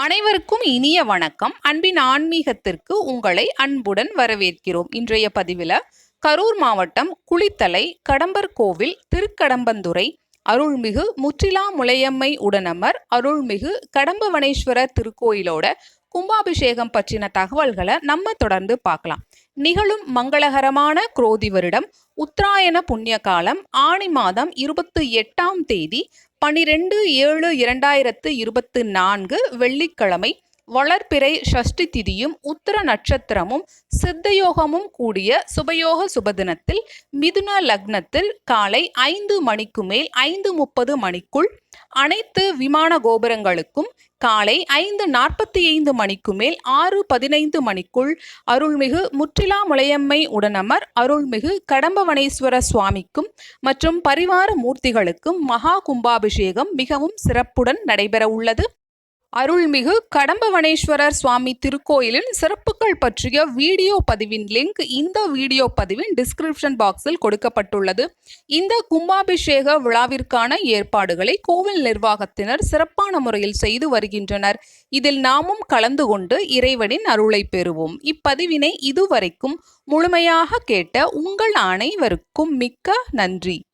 அனைவருக்கும் இனிய வணக்கம். அன்பின் ஆன்மீகத்திற்கு உங்களை அன்புடன் வரவேற்கிறோம். இன்றைய பதிவில் கரூர் மாவட்டம் குளித்தலை கடம்பர் கோவில் திருக்கடம்பந்துறை அருள்மிகு முற்றிலா முலையம்மை உடனமர் அருள்மிகு கடம்பவனேஸ்வரர் திருக்கோயிலோட கும்பாபிஷேகம் பற்றின தகவல்களை நம்ம தொடர்ந்து பார்க்கலாம். நிகழும் மங்களகரமான குரோதி வருடம் உத்தராயண புண்ணிய காலம் ஆணி மாதம் இருபத்தி எட்டாம் தேதி பனிரெண்டு ஏழு இரண்டாயிரத்து இருபத்து நான்கு வெள்ளிக்கிழமை வளர்பிறை ஷஷ்டி திதியும் உத்தர நட்சத்திரமும் சித்தயோகமும் கூடிய சுபயோக சுபதினத்தில் மிதுன லக்னத்தில் காலை ஐந்து மணிக்கு மேல் ஐந்து முப்பது மணிக்குள் அனைத்து விமான கோபுரங்களுக்கும் காலை ஐந்து நாற்பத்தி ஐந்து மணிக்கு மேல் ஆறு பதினைந்து மணிக்குள் அருள்மிகு முற்றிலா முளையம்மை உடனமர் அருள்மிகு கடம்பவனேஸ்வர சுவாமிக்கும் மற்றும் பரிவார மூர்த்திகளுக்கும் மகா கும்பாபிஷேகம் மிகவும் சிறப்புடன் நடைபெற உள்ளது அருள்மிகு கடம்பவனேஸ்வரர் சுவாமி திருக்கோயிலின் சிறப்புகள் பற்றிய வீடியோ பதிவின் லிங்க் இந்த வீடியோ பதிவின் டிஸ்கிரிப்ஷன் பாக்ஸில் கொடுக்கப்பட்டுள்ளது. இந்த கும்பாபிஷேக விழாவிற்கான ஏற்பாடுகளை கோவில் நிர்வாகத்தினர் சிறப்பான முறையில் செய்து வருகின்றனர். இதில் நாமும் கலந்து கொண்டு இறைவனின் அருளை பெறுவோம். இப்பதிவினை இதுவரைக்கும் முழுமையாக கேட்ட உங்கள் அனைவருக்கும் மிக்க நன்றி.